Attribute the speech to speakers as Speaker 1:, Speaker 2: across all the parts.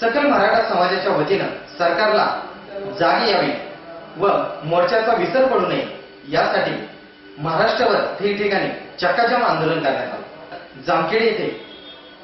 Speaker 1: सकल मराठा समाजाच्या वतीनं सरकारला जागी यावी व मोर्चाचा विसर पडू नये यासाठी महाराष्ट्रावर ठिकठिकाणी चक्काजाम आंदोलन करण्यात आलं. जामखेड येथे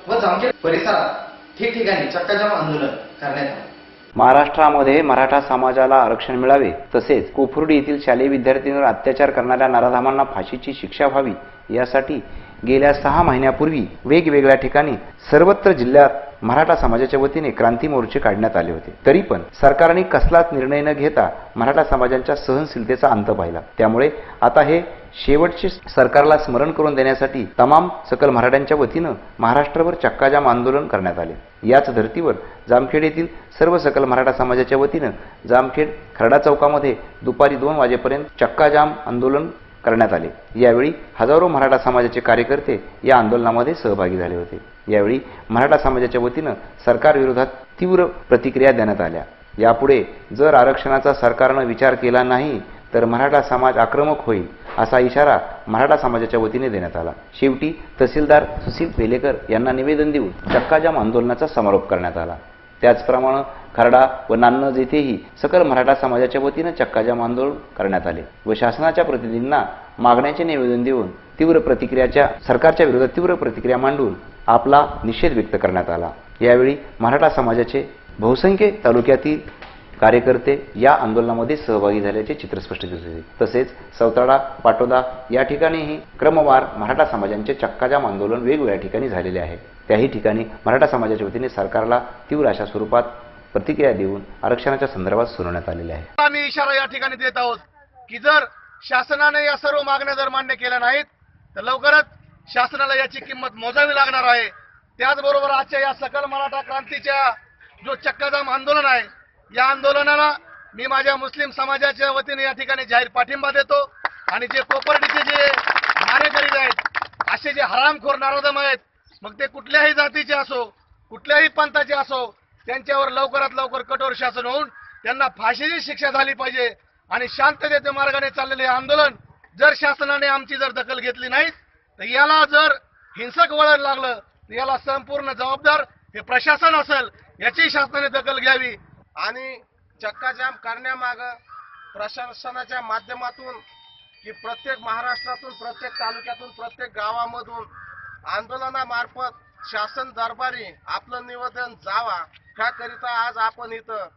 Speaker 1: व जामखेड परिसरात ठिकठिकाणी चक्काजाम आंदोलन करण्यात आलं.
Speaker 2: महाराष्ट्रामध्ये मराठा समाजाला आरक्षण मिळावे तसेच कोफुर्डी येथील शालेय विद्यार्थ्यांवर अत्याचार करणाऱ्या नराधामांना फाशीची शिक्षा व्हावी यासाठी गेल्या सहा महिन्यापूर्वी वेगवेगळ्या ठिकाणी सर्वत्र जिल्ह्यात मराठा समाजाच्या वतीने क्रांती मोर्चे काढण्यात आले होते. तरी पण सरकारने कसलाच निर्णय न घेता मराठा समाजांच्या सहनशीलतेचा अंत पाहिला. त्यामुळे आता हे शेवटचे सरकारला स्मरण करून देण्यासाठी तमाम सकल मराठ्यांच्या वतीनं महाराष्ट्रभर चक्काजाम आंदोलन करण्यात आले. याच धर्तीवर जामखेड येथील सर्व सकल मराठा समाजाच्या वतीनं जामखेड खरडा चौकामध्ये दुपारी दोन वाजेपर्यंत चक्काजाम आंदोलन करण्यात आले. यावेळी हजारो मराठा समाजाचे कार्यकर्ते या आंदोलनामध्ये सहभागी झाले होते. यावेळी मराठा समाजाच्या वतीनं सरकारविरोधात तीव्र प्रतिक्रिया देण्यात आल्या. यापुढे जर आरक्षणाचा सरकारनं विचार केला नाही तर मराठा समाज आक्रमक होईल असा इशारा मराठा समाजाच्या वतीने देण्यात आला. शेवटी तहसीलदार सुशील पेलेकर यांना निवेदन देऊन चक्काजाम आंदोलनाचा समारोप करण्यात आला. त्याचप्रमाणे खरडा व नान्नज येथेही सकल मराठा समाजाच्या वतीनं चक्काजाम आंदोलन करण्यात आले व शासनाच्या प्रतिनिधींना मागण्याचे निवेदन देऊन तीव्र प्रतिक्रियाच्या सरकारच्या विरोधात तीव्र प्रतिक्रिया मांडून आपला निषेध व्यक्त करण्यात आला. यावेळी मराठा समाजाचे बहुसंख्य तालुक्यातील कार्यकर्ते या आंदोलनामध्ये सहभागी झाल्याचे चित्र स्पष्ट दिसत होते तसेच सौताडा पाटोदा या ठिकाणीही क्रमवार मराठा समाजांचे चक्काजाम आंदोलन वेगवेगळ्या ठिकाणी झालेले आहे. त्याही ठिकाणी मराठा समाजाच्या वतीने सरकारला तीव्र अशा स्वरूपात प्रतिक्रिया देऊन आरक्षणाच्या संदर्भात सुनावण्यात आलेले आहे.
Speaker 3: आम्ही इशारा या ठिकाणी देत आहोत की जर शासनाने या सर्व मागण्या जर मान्य केल्या नाहीत तर लवकरच शासनाला याची किंमत मोजावी लागणार आहे. त्याचबरोबर आजच्या या सकल मराठा क्रांतीच्या जो चक्काजाम आंदोलन आहे या आंदोलनाला मी माझ्या मुस्लिम समाजाच्या वतीने या ठिकाणी जाहीर पाठिंबा देतो. आणि जे प्रॉपर्टीचे जे मारेकरी आहेत असे जे हरामखोर नारोदम आहेत मग ते कुठल्याही जातीचे असो कुठल्याही पंथाचे असो त्यांच्यावर लवकरात लवकर कठोर शासन होऊन त्यांना फाशीची शिक्षा झाली पाहिजे आणि शांततेच्या मार्गाने चाललेले आंदोलन जर शासनाने आमची जर दखल घेतली नाही तर याला जर हिंसक वळण लागलं तर याला संपूर्ण जबाबदार हे प्रशासन असेल याची शासनाने दखल घ्यावी. आणि चक्काजाम करण्यामाग प्रशासनाच्या माध्यमातून की प्रत्येक महाराष्ट्रातून प्रत्येक तालुक्यातून प्रत्येक गावामधून आंदोलनामार्फत शासन दरबारी आपलं निवेदन जावा ह्याकरिता आज आपण इथं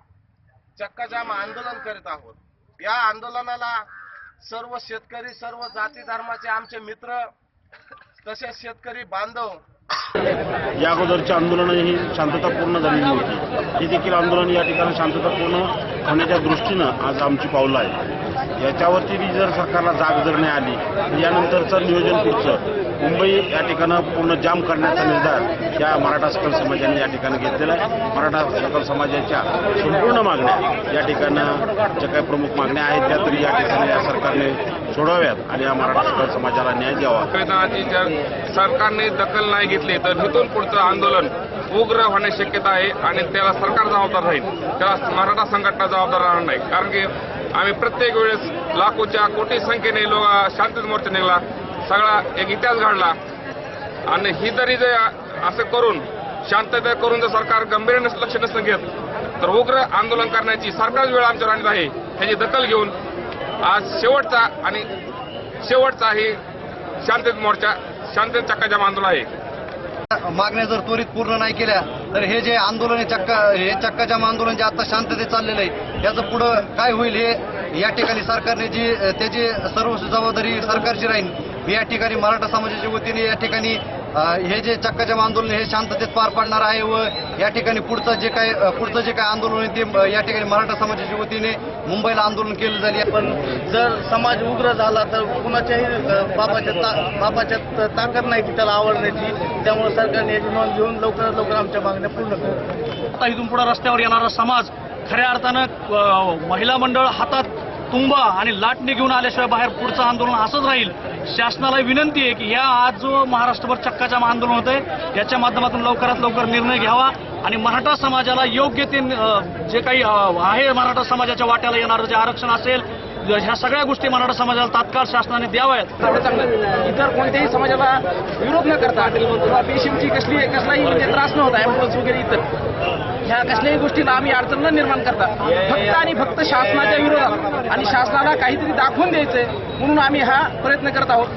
Speaker 3: चक्काजाम आंदोलन करीत आहोत. या आंदोलनाला सर्व शेतकरी सर्व जाती धर्माचे आमचे मित्र तसेच शेतकरी बांधव
Speaker 4: या अगोदरची आंदोलनं ही शांततापूर्ण झालेली होती ही देखील आंदोलन या ठिकाणी शांततापूर्ण होण्याच्या दृष्टीनं आज आमची पावलं आहे याच्यावरती बी जर सरकारला जाग जर नाही आली तर यानंतरचं नियोजन पुढचं. मुंबई या ठिकाणं पूर्ण जाम करण्याचा निर्धार या मराठा सकल समाजाने या ठिकाणी घेतलेला आहे. मराठा सकल समाजाच्या संपूर्ण मागण्या या ठिकाणं ज्या काही प्रमुख मागण्या आहेत त्या तरी या ठिकाणी या सरकारने सोडाव्यात आणि या मराठा सकल समाजाला न्याय द्यावा.
Speaker 5: जर सरकारने दखल नाही घेतली तर इथून पुढचं आंदोलन उग्र होण्याची शक्यता आहे आणि त्याला सरकार जबाबदार राहील. त्याला मराठा संघटना जबाबदार राहणार नाही. कारण की आम्ही प्रत्येक वेळेस लाखोच्या कोटी संख्येने लोक शांततेत मोर्चा निघाला. सगळा एक इतिहास घडला. आणि ही तरी जे असं करून शांतता करून जर सरकार गंभीर लक्ष नसतं घेत तर उग्र आंदोलन करण्याची सरकारच वेळ आमच्या राहण्यात आहे ह्याची दखल घेऊन आज शेवटचा आणि शेवटचा ही शांततेत मोर्चा शांततेत चक्काजाम आंदोलन आहे.
Speaker 3: मागण्या जर त्वरित पूर्ण नाही केल्या तर हे जे आंदोलन आहे चक्का हे चक्काजाम आंदोलन जे आता शांततेत चाललेलं आहे याचं पुढं काय होईल हे या ठिकाणी सरकारने जी त्याची सर्व जबाबदारी सरकारची राहील मी या ठिकाणी मराठा समाजाच्या वतीने या ठिकाणी हे जे चक्काजाम आंदोलन हे शांततेत पार पाडणार आहे व या ठिकाणी पुढचं जे काय पुढचं जे काय आंदोलन आहे ते या ठिकाणी मराठा समाजाच्या वतीने मुंबईला आंदोलन केलं झाले पण जर समाज उग्र झाला तर कुणाच्याही बाबाच्या बापाच्या ता- बापाच्या ताकद नाही की त्याला आवडण्याची. त्यामुळे सरकारने याची नोंद घेऊन लवकरात लवकर आमच्या मागण्या पूर्ण करू.
Speaker 6: आता इथून पुढे रस्त्यावर येणारा समाज खऱ्या अर्थानं महिला मंडळ हातात तुंबा आणि लाटणी घेऊन आल्याशिवाय बाहेर पुढचं आंदोलन असंच राहील. शासनाला विनंती आहे की ह्या आज जो महाराष्ट्रभर चक्काजाम आंदोलन होत आहे याच्या माध्यमातून लवकरात लवकर निर्णय घ्यावा आणि मराठा समाजाला योग्य ते जे काही आहे मराठा समाजाच्या वाट्याला येणारं जे आरक्षण असेल ह्या सगळ्या गोष्टी मराठा समाजाला तात्काळ शासनाने द्याव्यात.
Speaker 7: इतर कोणत्याही समाजाला विरोध न करता किंवा पेशींची कसली कसलाही म्हणजे त्रास न होता ॲम्ब्युलन्स वगैरे इतर.
Speaker 8: ह्या कसल्याही गोष्टीला आम्ही अडचण न निर्माण करता फक्त आणि फक्त शासनाच्या विरोधात आणि शासनाला काहीतरी दाखवून द्यायचंय म्हणून आम्ही हा प्रयत्न करत आहोत.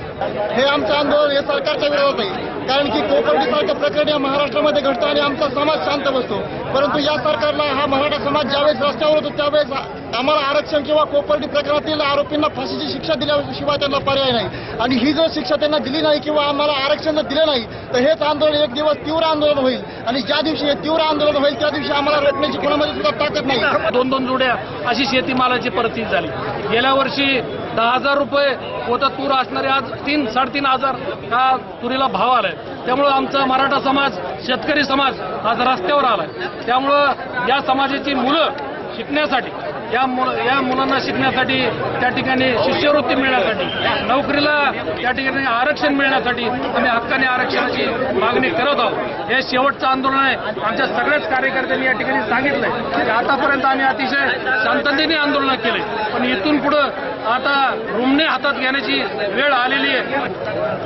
Speaker 3: हे आमचं आंदोलन हे सरकारच्या विरोधात आहे. कारण की कोपर्डीसारखं प्रकरण या महाराष्ट्रामध्ये घडतं आणि आमचा समाज शांत बसतो. परंतु या सरकारला हा मराठा समाज ज्यावेळेस रस्त्यावर होतो त्यावेळेस आम्हाला आरक्षण किंवा कोपर्डी प्रकरणातील आरोपींना फाशीची शिक्षा दिल्याशिवाय त्यांना पर्याय नाही. आणि ही जर शिक्षा त्यांना दिली नाही किंवा आम्हाला आरक्षण दिले दिलं नाही तर हेच आंदोलन एक दिवस तीव्र आंदोलन होईल. आणि ज्या दिवशी हे तीव्र आंदोलन होईल त्या दिवशी आम्हाला रोखण्याची कोणामध्ये सुद्धा ताकद नाही.
Speaker 9: दोन दोन जुड्या अशी शेतीमालाची परिस्थिती झाली. गेल्या वर्षी दहा हजार रुपये होतं तूर असणारे आज तीन साडेतीन हजार का तुरीला भाव आलाय. त्यामुळं आमचा मराठा समाज शेतकरी समाज आज रस्त्यावर आलाय. त्यामुळं या समाजाची मुलं शिकण्यासाठी या मुल या मुलांना शिकण्यासाठी त्या ठिकाणी शिष्यवृत्ती मिळण्यासाठी नोकरीला त्या ठिकाणी आरक्षण मिळण्यासाठी आम्ही हक्काने आरक्षणाची मागणी करत आहोत. हे शेवटचं आंदोलन आहे. आमच्या सगळ्याच कार्यकर्त्यांनी या ठिकाणी सांगितलंय की आतापर्यंत आम्ही अतिशय शांततेने आंदोलन केले पण इथून पुढं आता रुमने हातात घेण्याची वेळ आलेली आहे.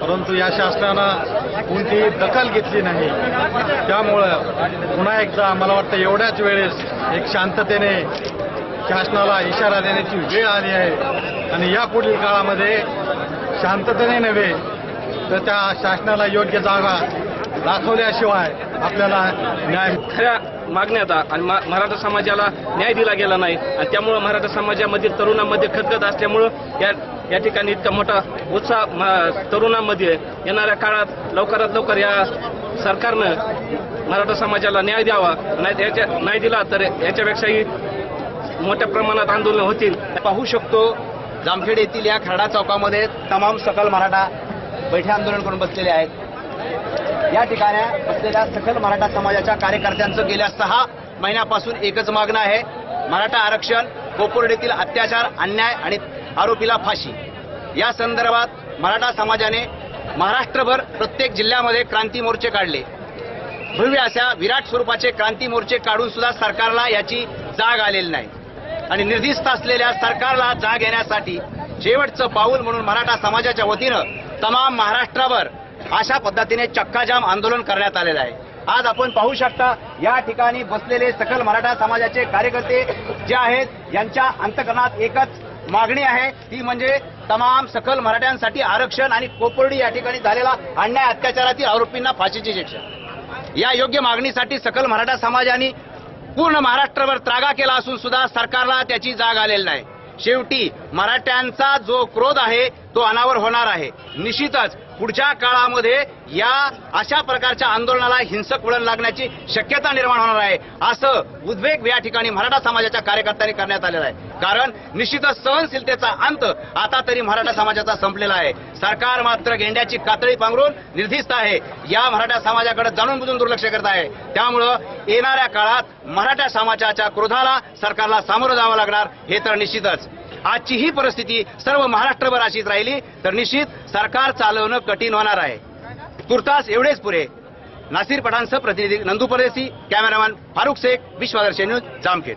Speaker 3: परंतु या शासनानं कोणतीही दखल घेतली नाही. त्यामुळं पुन्हा एकदा मला वाटतं एवढ्याच वेळेस एक शांततेने शासनाला इशारा देण्याची वेळ आली आहे. आणि यापुढील काळामध्ये शांततेने नव्हे तर त्या शासनाला योग्य जागा दाखवल्याशिवाय आपल्याला न्याय
Speaker 8: खऱ्या मागण्या आता. आणि मराठा समाजाला न्याय दिला गेला नाही. आणि त्यामुळं मराठा समाजामधील तरुणांमध्ये खतखत असल्यामुळं या या ठिकाणी इतका मोठा उत्साह म- तरुणांमध्ये येणाऱ्या काळात लवकरात लवकर या सरकारनं मराठा समाजाला न्याय द्यावा. नाही याच्या नाही दिला तर याच्यापेक्षाही मोठ्या प्रमाणात आंदोलन होतील.
Speaker 10: पाहू शकतो जामखेड येथील या खरडा चौकामध्ये तमाम सकल मराठा बैठे आंदोलन करून बसलेले आहेत. या ठिकाणी बसलेल्या सकल मराठा समाजाच्या कार्यकर्त्यांचं गेल्या सहा महिन्यापासून एकच मागणं आहे. मराठा आरक्षण कोपर्डीतील अत्याचार अन्याय आणि आरोपीला फाशी. या संदर्भात मराठा समाजाने महाराष्ट्रभर प्रत्येक जिल्ह्यामध्ये क्रांती मोर्चे काढले. भव्य अशा विराट स्वरूपाचे क्रांती मोर्चे काढून सुद्धा सरकारला याची जाग आलेली नाही. आणि निर्दिष्ट असलेल्या सरकारला जाग येण्यासाठी शेवटचं पाऊल म्हणून मराठा समाजाच्या वतीनं तमाम महाराष्ट्रावर अशा पद्धतीने चक्काजाम आंदोलन करण्यात आलेलं आहे. आज आपण पाहू शकता या ठिकाणी बसलेले सकल मराठा समाजाचे कार्यकर्ते जे आहेत यांच्या अंतकरणात एकच मागणी आहे. ती म्हणजे तमाम सकल मराठ्यांसाठी आरक्षण आणि कोपर्डी या ठिकाणी झालेला अन्याय अत्याचारातील आरोपींना फाशीची शिक्षा. या योग्य मागणीसाठी सकल मराठा समाजाने पूर्ण महाराष्ट्रभर त्रागा केला असून सुद्धा सरकारला त्याची जाग आलेली नाही. शेवटी मराठ्यांचा जो क्रोध आहे तो अनावर होणार आहे. निश्चितच पुढच्या काळामध्ये या अशा प्रकारच्या आंदोलनाला हिंसक वळण लागण्याची शक्यता निर्माण होणार आहे. असं उद्वेग या ठिकाणी मराठा समाजाच्या कार्यकर्त्यांनी करण्यात आलेला आहे. कारण निश्चितच सहनशीलतेचा अंत आता तरी मराठा समाजाचा संपलेला आहे. सरकार मात्र गेंड्याची कातळी पांघरून निर्दिष्ट आहे. या मराठा समाजाकडे जाणून बुजून दुर्लक्ष करत आहे. त्यामुळं येणाऱ्या काळात मराठा समाजाच्या क्रोधाला सरकारला सामोरं जावं लागणार हे तर निश्चितच. आजची ही परिस्थिती सर्व महाराष्ट्रभर अशीच राहिली. तर निश्चित सरकार चालवणं कठीण होणार आहे. तुर्तास एवढेच पुरे नासिर पठाणसह प्रतिनिधी नंदू परदेसी कॅमेरामॅन फारुख शेख विश्वादर्शन न्यूज जामखेड.